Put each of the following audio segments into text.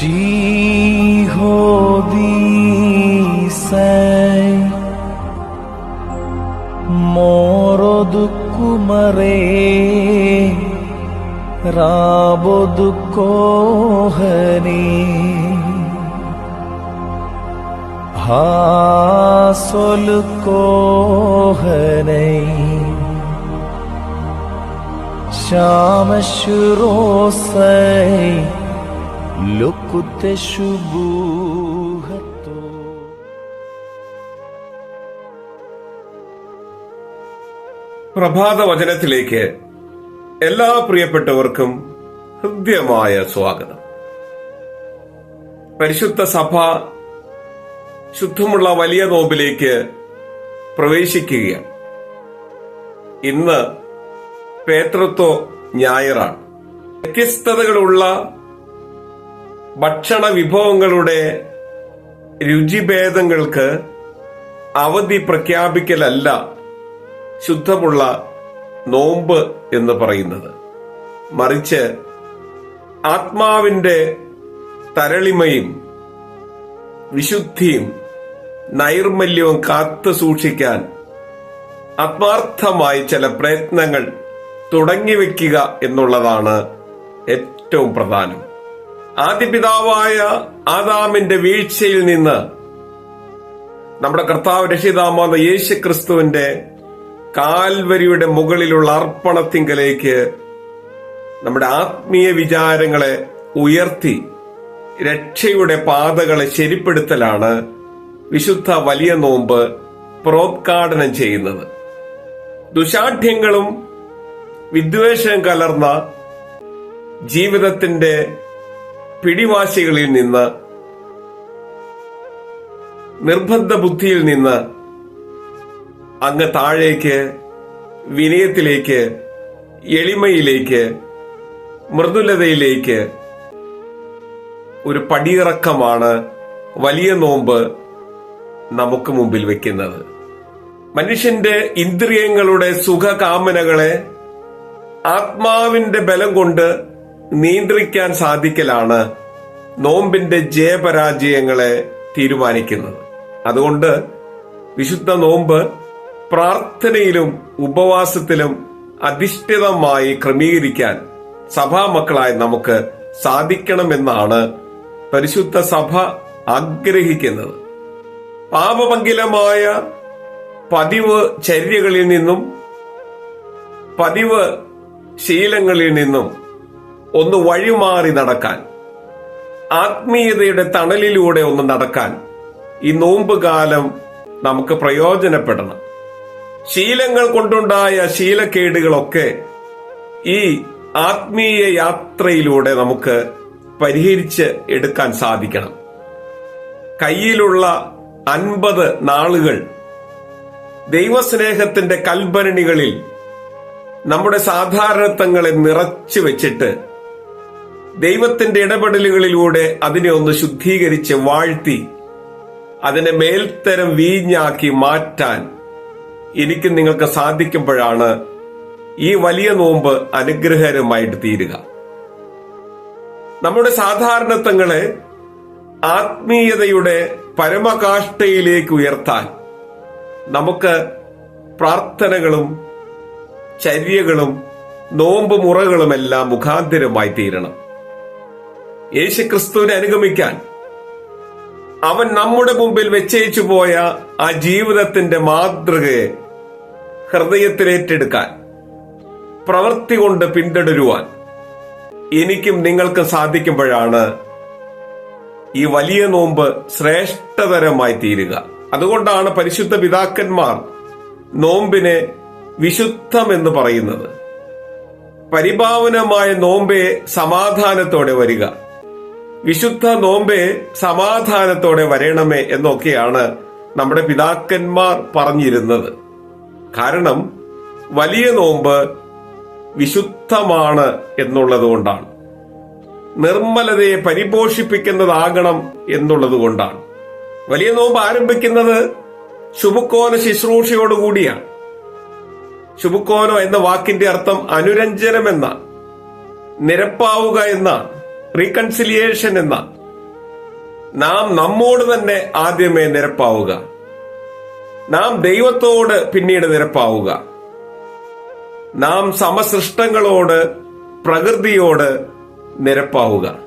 she ho di sai moro dukku mare rabo dukko hari हासुल को Hanoi शाम शुरू से Shubuhato പ്രഭാത വചനത്തിലേക്ക് എല്ലാ പ്രിയപ്പെട്ടവർക്കും ഹൃദ്യമായ സ്വാഗതം. പരിശുദ്ധ സഭ ശുദ്ധമുള്ള വലിയ നോമ്പിലേക്ക് പ്രവേശിക്കുകയാണ്. ഇന്ന് പേത്രത്വ ഞായറാണ്. വ്യത്യസ്തതകളുള്ള ഭക്ഷണ വിഭവങ്ങളുടെ രുചിഭേദങ്ങൾക്ക് അവധി പ്രഖ്യാപിക്കലല്ല ശുദ്ധമുള്ള നോമ്പ് എന്ന് പറയുന്നത്. മറിച്ച് ആത്മാവിന്റെ തരളിമയും വിശുദ്ധിയും നൈർമല്യവും കാത്തു സൂക്ഷിക്കാൻ ആത്മാർത്ഥമായി ചില പ്രയത്നങ്ങൾ തുടങ്ങിവെക്കുക എന്നുള്ളതാണ് ഏറ്റവും പ്രധാനം. ആദിപിതാവായ ആദാമിന്റെ വീഴ്ചയിൽ നിന്ന് നമ്മുടെ കർത്താവ് രക്ഷിതാമാത യേശു ക്രിസ്തുവിന്റെ കാൽവരിയുടെ മുകളിലുള്ള അർപ്പണത്തിങ്കലേക്ക് നമ്മുടെ ആത്മീയ വിചാരങ്ങളെ ഉയർത്തി രക്ഷയുടെ പാതകളെ ശരിപ്പെടുത്തലാണ് വിശുദ്ധ വലിയ നോമ്പ് പ്രോദ്ഘാടനം ചെയ്യുന്നത്. ദുശാഠ്യങ്ങളും വിദ്വേഷം കലർന്ന ജീവിതത്തിന്റെ പിടിവാശികളിൽ നിന്ന് നിർബന്ധ ബുദ്ധിയിൽ നിന്ന് അങ്ങ് താഴേക്ക് വിനയത്തിലേക്ക് എളിമയിലേക്ക് മൃദുലതയിലേക്ക് ഒരു പടിയിറക്കമാണ് വലിയ നോമ്പ് നമുക്ക് മുമ്പിൽ വെക്കുന്നത്. മനുഷ്യന്റെ ഇന്ദ്രിയങ്ങളുടെ സുഖകാമനകളെ ആത്മാവിന്റെ ബലം കൊണ്ട് നിയന്ത്രിക്കാൻ സാധിക്കലാണ് നോമ്പിന്റെ ജയപരാജയങ്ങളെ തീരുമാനിക്കുന്നത്. അതുകൊണ്ട് വിശുദ്ധ നോമ്പ് പ്രാർത്ഥനയിലും ഉപവാസത്തിലും അധിഷ്ഠിതമായി ക്രമീകരിക്കാൻ സഭാമക്കളായി നമുക്ക് സാധിക്കണമെന്നാണ് പരിശുദ്ധ സഭ ആഗ്രഹിക്കുന്നത്. പാപമങ്കിലമായ പതിവ് ചര്യകളിൽ നിന്നും പതിവ് ശീലങ്ങളിൽ നിന്നും ഒന്ന് വഴിമാറി നടക്കാൻ. ആത്മീയതയുടെ തണലിലൂടെ ഒന്ന് നടക്കാൻ. ഈ നോമ്പ് കാലം നമുക്ക് പ്രയോജനപ്പെടണം. ശീലങ്ങൾ കൊണ്ടുണ്ടായ ശീലക്കേടുകളൊക്കെ ഈ ആത്മീയ യാത്രയിലൂടെ നമുക്ക് പരിഹരിച്ച് എടുക്കാൻ സാധിക്കണം. കയ്യിലുള്ള അൻപത് നാളുകൾ ദൈവസ്നേഹത്തിന്റെ കൽഭരണികളിൽ നമ്മുടെ സാധാരണത്വങ്ങളെ നിറച്ചു വെച്ചിട്ട് ദൈവത്തിന്റെ ഇടപെടലുകളിലൂടെ അതിനെ ഒന്ന് ശുദ്ധീകരിച്ച് വാഴ്ത്തി അതിനെ മേൽത്തരം വീഞ്ഞാക്കി മാറ്റാൻ എനിക്ക് നിങ്ങൾക്ക് സാധിക്കുമ്പോഴാണ് ഈ വലിയ നോമ്പ് അനുഗ്രഹകരമായിട്ട് തീരുക. നമ്മുടെ സാധാരണത്വങ്ങളെ ആത്മീയതയുടെ പരമകാഷ്ഠയിലേക്ക് ഉയർത്താൻ നമുക്ക് പ്രാർത്ഥനകളും ചര്യകളും നോമ്പ് മുറകളുമെല്ലാം മുഖാന്തിരമായി തീരണം. യേശുക്രിസ്തുവിനെ അനുഗമിക്കാൻ. അവൻ നമ്മുടെ മുമ്പിൽ വെച്ചയച്ചു പോയ ആ ജീവിതത്തിന്റെ മാതൃകയെ ഹൃദയത്തിലേറ്റെടുക്കാൻ പ്രവൃത്തി കൊണ്ട് പിന്തുടരുവാൻ എനിക്കും നിങ്ങൾക്കും സാധിക്കുമ്പോഴാണ് ഈ വലിയ നോമ്പ് ശ്രേഷ്ഠതരമായി തീരുക. അതുകൊണ്ടാണ് പരിശുദ്ധ പിതാക്കന്മാർ നോമ്പിനെ വിശുദ്ധം എന്ന് പറയുന്നത്. പരിഭാവനമായ നോമ്പെ സമാധാനത്തോടെ വരിക. വിശുദ്ധ നോമ്പെ സമാധാനത്തോടെ വരണമേ എന്നൊക്കെയാണ് നമ്മുടെ പിതാക്കന്മാർ പറഞ്ഞിരുന്നത്. കാരണം വലിയ നോമ്പ് വിശുദ്ധമാണ് എന്നുള്ളതുകൊണ്ടാണ് നിർമ്മലതയെ പരിപോഷിപ്പിക്കുന്നതാകണം എന്നുള്ളതുകൊണ്ടാണ് വലിയ നോമ്പ് ആരംഭിക്കുന്നത് ശുഭക്കോന ശുശ്രൂഷയോടുകൂടിയാണ് ശുഭക്കോനോ എന്ന വാക്കിന്റെ അർത്ഥം അനുരഞ്ജനം എന്നാണ് നിരപ്പാവുക എന്നാണ്. റീകൺസിലിയേഷൻ എന്ന നാം നമ്മോട് തന്നെ ആദ്യമേ നിരപ്പാവുക. നാം ദൈവത്തോട് പിന്നീട് നിരപ്പാവുക. നാം സമസൃഷ്ടങ്ങളോട് പ്രകൃതിയോട് നിരപ്പാവുക.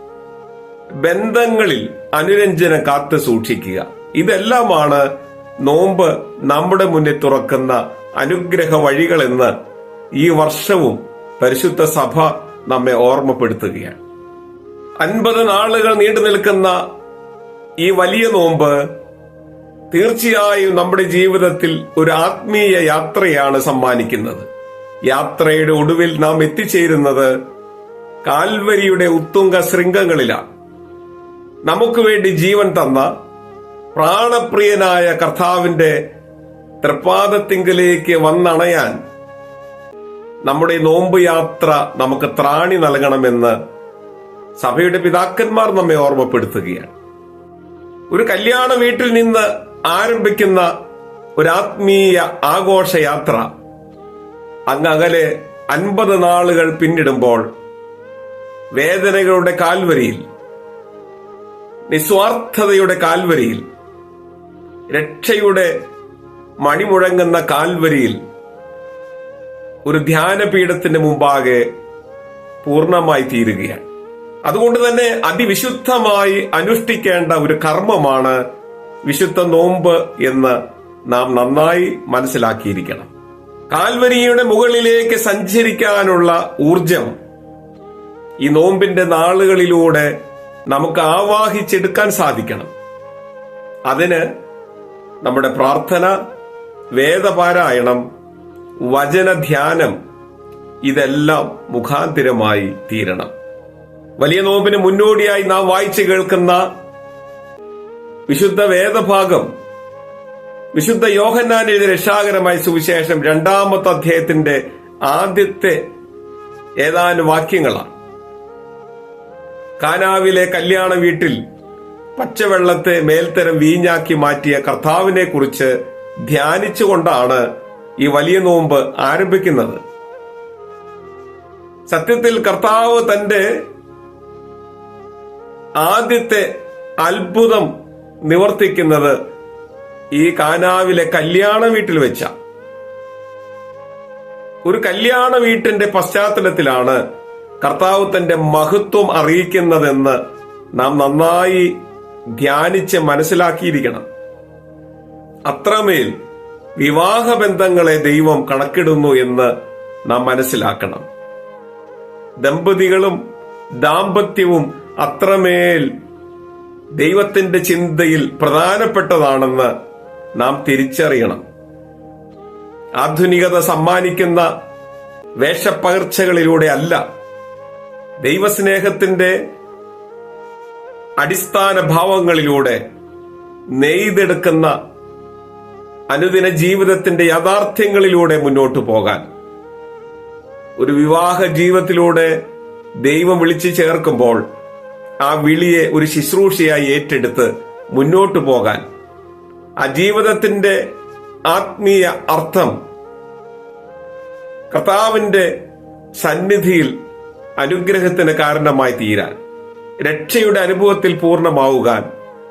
ബന്ധങ്ങളിൽ അനുരഞ്ജനം കാത്തു സൂക്ഷിക്കുക. ഇതെല്ലാമാണ് നോമ്പ് നമ്മുടെ മുന്നിൽ തുറക്കുന്ന അനുഗ്രഹ വഴികളെന്ന് ഈ വർഷവും പരിശുദ്ധ സഭ നമ്മെ ഓർമ്മപ്പെടുത്തുകയാണ്. അൻപത് നാളുകൾ നീണ്ടു നിൽക്കുന്ന ഈ വലിയ നോമ്പ് തീർച്ചയായും നമ്മുടെ ജീവിതത്തിൽ ഒരു ആത്മീയ യാത്രയാണ് സമ്മാനിക്കുന്നത്. യാത്രയുടെ ഒടുവിൽ നാം എത്തിച്ചേരുന്നത് കാൽവരിയുടെ ഉത്തുംഗ ശൃംഗങ്ങളിലാണ്. നമുക്ക് വേണ്ടി ജീവൻ തന്ന പ്രാണപ്രിയനായ കർത്താവിന്റെ തൃപ്പാദത്തിങ്കിലേക്ക് വന്നണയാൻ നമ്മുടെ നോമ്പ് യാത്ര നമുക്ക് ത്രാണി നൽകണമെന്ന് സഭയുടെ പിതാക്കന്മാർ നമ്മെ ഓർമ്മപ്പെടുത്തുകയാണ്. ഒരു കല്യാണ വീട്ടിൽ നിന്ന് ആരംഭിക്കുന്ന ഒരു ആത്മീയ ആഘോഷയാത്ര അകലെ അൻപത് നാളുകൾ പിന്നിടുമ്പോൾ വേദനകളുടെ കാൽവരിയിൽ നിസ്വാർത്ഥതയുടെ കാൽവരിയിൽ രക്ഷയുടെ മണിമുഴങ്ങുന്ന കാൽവരിയിൽ ഒരു ധ്യാനപീഠത്തിന്റെ മുമ്പാകെ പൂർണമായി തീരുകയാണ്. അതുകൊണ്ട് തന്നെ അതിവിശുദ്ധമായി അനുഷ്ഠിക്കേണ്ട ഒരു കർമ്മമാണ് വിശുദ്ധ നോമ്പ് എന്ന് നാം നന്നായി മനസ്സിലാക്കിയിരിക്കണം. കാൽവരിയുടെ മുകളിലേക്ക് സഞ്ചരിക്കാനുള്ള ഊർജം ഈ നോമ്പിന്റെ നാളുകളിലൂടെ നമുക്ക് ആവാഹിച്ചെടുക്കാൻ സാധിക്കണം. അതിന് നമ്മുടെ പ്രാർത്ഥന വേദപാരായണം വചനധ്യാനം ഇതെല്ലാം മുഖാന്തിരമായി തീരണം. വലിയ നോമ്പിന് മുന്നോടിയായി നാം വായിച്ചു കേൾക്കുന്ന വിശുദ്ധ വേദഭാഗം വിശുദ്ധ യോഹന്നാൻ എഴുതിയ രക്ഷാകരമായ സുവിശേഷം രണ്ടാമത്തെ അധ്യായത്തിന്റെ ആദ്യത്തെ ഏതാനും വാക്യങ്ങളാണ്. കാനാവിലെ കല്യാണ വീട്ടിൽ പച്ചവെള്ളത്തെ മേൽത്തരം വീഞ്ഞാക്കി മാറ്റിയ കർത്താവിനെ കുറിച്ച് ധ്യാനിച്ചുകൊണ്ടാണ് ഈ വലിയ നോമ്പ് ആരംഭിക്കുന്നത്. സത്യത്തിൽ കർത്താവ് തന്റെ ആദ്യത്തെ അത്ഭുതം നിവർത്തിക്കുന്നത് ഈ കാനാവിലെ കല്യാണ വീട്ടിൽ വെച്ച. ഒരു കല്യാണ വീട്ടിന്റെ പശ്ചാത്തലത്തിലാണ് കർത്താവ് തന്റെ മഹത്വം അറിയിക്കുന്നതെന്ന് നാം നന്നായി ധ്യാനിച്ച് മനസ്സിലാക്കിയിരിക്കണം. അത്രമേൽ വിവാഹ ബന്ധങ്ങളെ ദൈവം കണക്കിടുന്നു എന്ന് നാം മനസ്സിലാക്കണം. ദമ്പതികളും ദാമ്പത്യവും അത്രമേൽ ദൈവത്തിന്റെ ചിന്തയിൽ പ്രധാനപ്പെട്ടതാണെന്ന് നാം തിരിച്ചറിയണം. ആധുനികത സമ്മാനിക്കുന്ന വേഷപ്പകർച്ചകളിലൂടെ അല്ല ദൈവസ്നേഹത്തിന്റെ അടിസ്ഥാന ഭാവങ്ങളിലൂടെ നെയ്തെടുക്കുന്ന അനുദിന ജീവിതത്തിന്റെ യാഥാർത്ഥ്യങ്ങളിലൂടെ മുന്നോട്ടു പോകാൻ. ഒരു വിവാഹ ജീവിതത്തിലൂടെ ദൈവം വിളിച്ചു ചേർക്കുമ്പോൾ ആ വിളിയെ ഒരു ശുശ്രൂഷയായി ഏറ്റെടുത്ത് മുന്നോട്ടു പോകാൻ. ആ ജീവിതത്തിന്റെ ആത്മീയ അർത്ഥം കർത്താവിന്റെ സന്നിധിയിൽ അനുഗ്രഹത്തിന് കാരണമായി തീരാൻ രക്ഷയുടെ അനുഭവത്തിൽ പൂർണമാവുകാൻ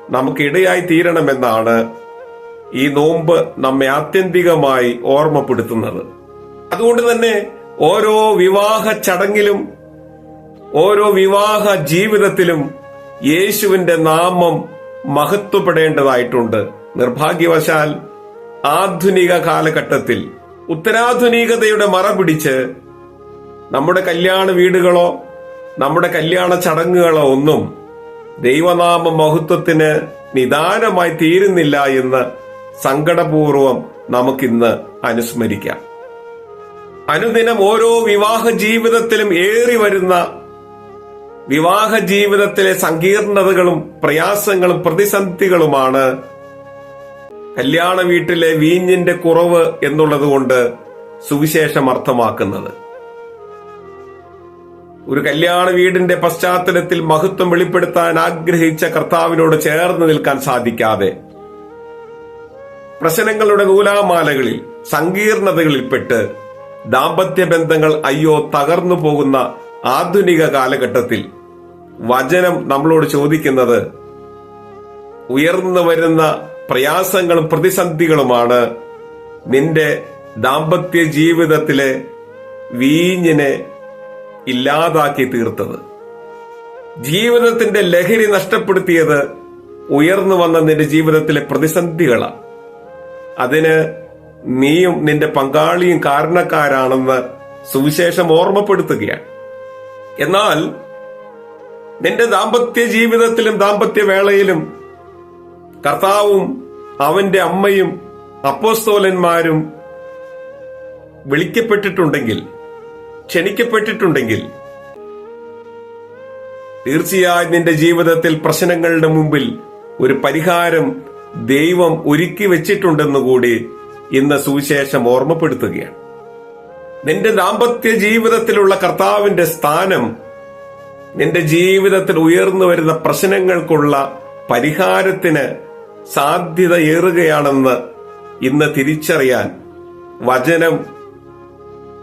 നമുക്കിടയായി തീരണമെന്നാണ് ഈ നോമ്പ് നമ്മെ ആത്യന്തികമായി ഓർമ്മപ്പെടുത്തുന്നത്. അതുകൊണ്ട് തന്നെ ഓരോ വിവാഹ ചടങ്ങിലും ഓരോ വിവാഹ ജീവിതത്തിലും യേശുവിന്റെ നാമം മഹത്വപ്പെടേണ്ടതായിട്ടുണ്ട്. നിർഭാഗ്യവശാൽ ആധുനിക കാലഘട്ടത്തിൽ ഉത്തരാധുനികതയുടെ മറ പിടിച്ച് നമ്മുടെ കല്യാണ വീടുകളോ നമ്മുടെ കല്യാണ ചടങ്ങുകളോ ഒന്നും ദൈവനാമ മഹത്വത്തിന് നിദാനമായി തീരുന്നില്ല എന്ന് സങ്കടപൂർവം നമുക്കിന്ന് അനുസ്മരിക്കാം. അനുദിനം ഓരോ വിവാഹ ജീവിതത്തിലും ഏറി വരുന്ന വിവാഹ ജീവിതത്തിലെ സങ്കീർണതകളും പ്രയാസങ്ങളും പ്രതിസന്ധികളുമാണ് കല്യാണ വീട്ടിലെ വീഞ്ഞിന്റെ കുറവ് എന്നുള്ളത് കൊണ്ട് സുവിശേഷം അർത്ഥമാക്കുന്നത്. ഒരു കല്യാണ വീടിന്റെ പശ്ചാത്തലത്തിൽ മഹത്വം വെളിപ്പെടുത്താൻ ആഗ്രഹിച്ച കർത്താവിനോട് ചേർന്ന് നിൽക്കാൻ സാധിക്കാതെ പ്രശ്നങ്ങളുടെ നൂലാമാലകളിൽ സങ്കീർണതകളിൽപ്പെട്ട് ദാമ്പത്യ ബന്ധങ്ങൾ അയ്യോ തകർന്നു പോകുന്ന ആധുനിക കാലഘട്ടത്തിൽ വചനം നമ്മളോട് ചോദിക്കുന്നത് ഉയർന്നു വരുന്ന പ്രയാസങ്ങളും പ്രതിസന്ധികളുമാണ് നിന്റെ ദാമ്പത്യ ജീവിതത്തിലെ വീഞ്ഞിനെ ഇല്ലാതാക്കി തീർത്തത്. ജീവിതത്തിന്റെ ലഹരി നഷ്ടപ്പെടുത്തിയത് ഉയർന്നു വന്ന നിന്റെ ജീവിതത്തിലെ പ്രതിസന്ധികളാണ്. അതിന് നീയും നിന്റെ പങ്കാളിയും കാരണക്കാരാണെന്ന് സുവിശേഷം ഓർമ്മപ്പെടുത്തുകയാണ്. എന്നാൽ നിന്റെ ദാമ്പത്യ ജീവിതത്തിലും ദാമ്പത്യ വേളയിലും കർത്താവും അവന്റെ അമ്മയും അപ്പോസ്തോലന്മാരും വിളിക്കപ്പെട്ടിട്ടുണ്ടെങ്കിൽ ക്ഷണിക്കപ്പെട്ടിട്ടുണ്ടെങ്കിൽ തീർച്ചയായും നിന്റെ ജീവിതത്തിൽ പ്രശ്നങ്ങളുടെ മുമ്പിൽ ഒരു പരിഹാരം ദൈവം ഒരുക്കി വെച്ചിട്ടുണ്ടെന്നുകൂടി ഇന്ന് സുവിശേഷം ഓർമ്മപ്പെടുത്തുകയാണ്. നിന്റെ ദാമ്പത്യ ജീവിതത്തിലുള്ള കർത്താവിന്റെ സ്ഥാനം നിന്റെ ജീവിതത്തിൽ ഉയർന്നു വരുന്ന പ്രശ്നങ്ങൾക്കുള്ള പരിഹാരത്തിന് സാധ്യത ഏറുകയാണെന്ന് ഇന്ന് തിരിച്ചറിയാൻ വചനം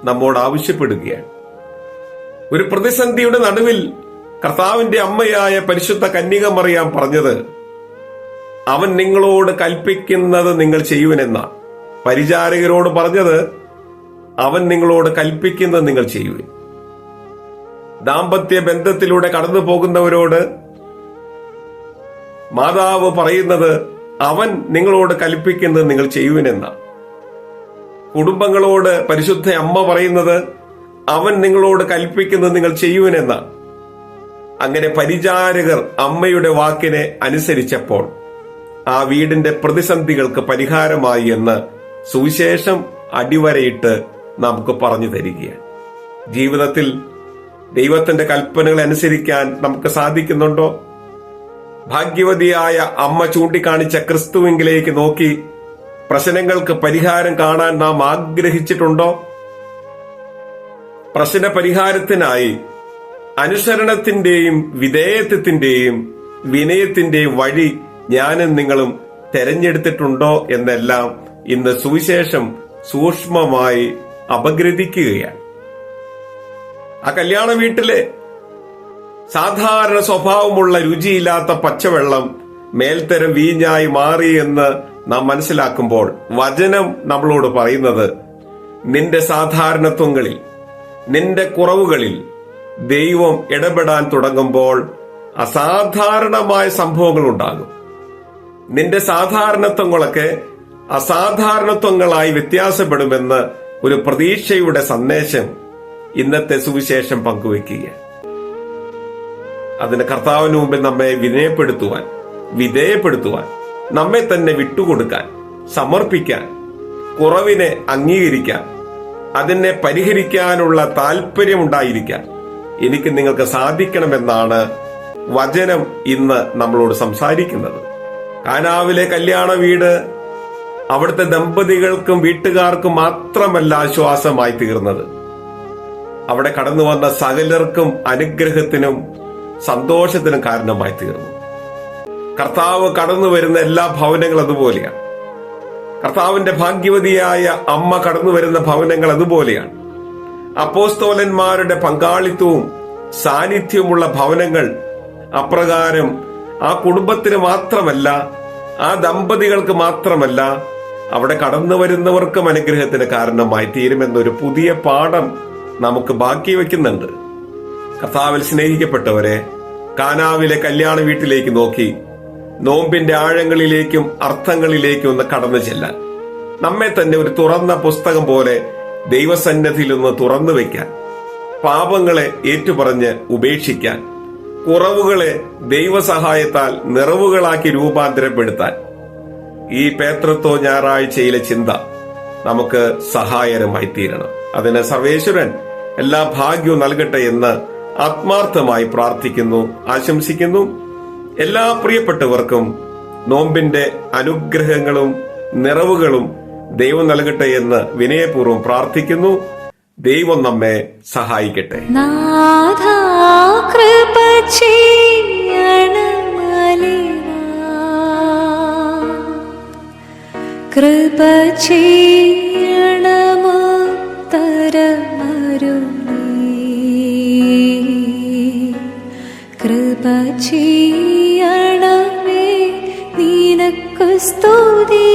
നമ്മോട് ആവശ്യപ്പെടുകയാണ്. ഒരു പ്രതിസന്ധിയുടെ നടുവിൽ കർത്താവിന്റെ അമ്മയായ പരിശുദ്ധ കന്യക മറിയാൻ പറഞ്ഞത് അവൻ നിങ്ങളോട് കൽപ്പിക്കുന്നത് നിങ്ങൾ ചെയ്യുവനെന്ന പരിചാരകരോട് പറഞ്ഞത് അവൻ നിങ്ങളോട് കൽപ്പിക്കുന്നത് നിങ്ങൾ ചെയ്യുവിൻ. ദാമ്പത്യ ബന്ധത്തിലൂടെ കടന്നു പോകുന്നവരോട് മാതാവ് പറയുന്നത് അവൻ നിങ്ങളോട് കൽപ്പിക്കുന്നത് നിങ്ങൾ ചെയ്യുവിനെന്ന കുടുംബങ്ങളോട് പരിശുദ്ധ അമ്മ പറയുന്നത് അവൻ നിങ്ങളോട് കൽപ്പിക്കുന്നത് നിങ്ങൾ ചെയ്യുവിനെന്ന അങ്ങനെ പരിചാരകർ അമ്മയുടെ വാക്കിനെ അനുസരിച്ചപ്പോൾ ആ വീടിന്റെ പ്രതിസന്ധികൾക്ക് പരിഹാരമായി എന്ന് സുവിശേഷം അടിവരയിട്ട് നമുക്ക് പറഞ്ഞു തരികയാണ്. ജീവിതത്തിൽ ദൈവത്തിന്റെ കൽപ്പനകൾ അനുസരിക്കാൻ നമുക്ക് സാധിക്കുന്നുണ്ടോ? ഭാഗ്യവതിയായ അമ്മ ചൂണ്ടിക്കാണിച്ച ക്രിസ്തുവിങ്കിലേക്ക് നോക്കി പ്രശ്നങ്ങൾക്ക് പരിഹാരം കാണാൻ നാം ആഗ്രഹിച്ചിട്ടുണ്ടോ? പ്രശ്ന പരിഹാരത്തിനായി അനുസരണത്തിന്റെയും വിധേയത്വത്തിന്റെയും വിനയത്തിന്റെയും വഴി ഞാനും നിങ്ങളും തെരഞ്ഞെടുത്തിട്ടുണ്ടോ എന്നെല്ലാം ഇന്ന് സുവിശേഷം സൂക്ഷ്മമായി അപഗ്രഥിക്കുകയാണ്. ആ കല്യാണ വീട്ടിലെ സാധാരണ സ്വഭാവമുള്ള രുചിയില്ലാത്ത പച്ചവെള്ളം മേൽത്തരം വീഞ്ഞായി മാറി എന്ന് നാം മനസ്സിലാക്കുമ്പോൾ വചനം നമ്മളോട് പറയുന്നത് നിന്റെ സാധാരണത്വങ്ങളിൽ നിന്റെ കുറവുകളിൽ ദൈവം ഇടപെടാൻ തുടങ്ങുമ്പോൾ അസാധാരണമായ സംഭവങ്ങൾ ഉണ്ടാകും. നിന്റെ സാധാരണത്വങ്ങളൊക്കെ അസാധാരണത്വങ്ങളായി വ്യത്യാസപ്പെടുമെന്ന് ഒരു പ്രതീക്ഷയുടെ സന്ദേശം ഇന്നത്തെ സുവിശേഷം പങ്കുവെക്കുകയാണ് അതിന് കർത്താവിന് മുമ്പിൽ നമ്മെ വിനയപ്പെടുത്തുവാൻ വിധേയപ്പെടുത്തുവാൻ നമ്മെ തന്നെ വിട്ടുകൊടുക്കാൻ സമർപ്പിക്കാൻ കുറവിനെ അംഗീകരിക്കാൻ അതിനെ പരിഹരിക്കാനുള്ള താല്പര്യമുണ്ടായിരിക്കാൻ എനിക്ക് നിങ്ങൾക്ക് സാധിക്കണമെന്നാണ് വചനം ഇന്ന് നമ്മളോട് സംസാരിക്കുന്നത്. കാനാവിലെ കല്യാണ വീട് അവിടുത്തെ ദമ്പതികൾക്കും വീട്ടുകാർക്കും മാത്രമല്ല ആശ്വാസമായി തീർന്നത്. അവിടെ കടന്നു വന്ന സകലർക്കും അനുഗ്രഹത്തിനും സന്തോഷത്തിനും കാരണമായി തീർന്നു. കർത്താവ് കടന്നു വരുന്ന എല്ലാ ഭവനങ്ങളും അതുപോലെയാണ്. കർത്താവിന്റെ ഭാഗ്യവതിയായ അമ്മ കടന്നു വരുന്ന ഭവനങ്ങൾ അതുപോലെയാണ്. അപ്പോസ്തോലന്മാരുടെ പങ്കാളിത്തവും സാന്നിധ്യവുമുള്ള ഭവനങ്ങൾ അപ്രകാരം ആ കുടുംബത്തിന് മാത്രമല്ല ആ ദമ്പതികൾക്ക് മാത്രമല്ല അവിടെ കടന്നു വരുന്നവർക്കും അനുഗ്രഹത്തിന് കാരണമായി തീരുമെന്നൊരു പുതിയ പാഠം നമുക്ക് ബാക്കി വെക്കുന്നുണ്ട്. കർത്താവിൽ സ്നേഹിക്കപ്പെട്ടവരെ കാനാവിലെ കല്യാണ വീട്ടിലേക്ക് നോക്കി നോമ്പിന്റെ ആഴങ്ങളിലേക്കും അർത്ഥങ്ങളിലേക്കും ഒന്ന് കടന്നു ചെല്ലാൻ. നമ്മെ തന്നെ ഒരു തുറന്ന പുസ്തകം പോലെ ദൈവസന്നദ്ധിയിൽ ഒന്ന് തുറന്നു വെക്കാൻ പാപങ്ങളെ ഏറ്റുപറഞ്ഞ് ഉപേക്ഷിക്കാൻ കുറവുകളെ ദൈവസഹായത്താൽ നിറവുകളാക്കി രൂപാന്തരപ്പെടുത്താൻ. ഈ പേത്രത്വ ഞായറാഴ്ചയിലെ ചിന്ത നമുക്ക് സഹായകരമായി തീരണം. അതിന് സർവേശ്വരൻ എല്ലാ ഭാഗ്യവും നൽകട്ടെ എന്ന് ആത്മാർത്ഥമായി പ്രാർത്ഥിക്കുന്നു ആശംസിക്കുന്നു. എല്ലാ പ്രിയപ്പെട്ടവർക്കും നോമ്പിന്റെ അനുഗ്രഹങ്ങളും നിറവുകളും ദൈവം നൽകട്ടെ എന്ന് വിനയപൂർവം പ്രാർത്ഥിക്കുന്നു. ദൈവം നമ്മെ സഹായിക്കട്ടെ. നാഥാ കൃപ ചെയ്യണമലിവാ. കൃപ ചെയ്യണമുത്തരമരുളി കൃപ ചെയ്യണമേ സ്തുതി.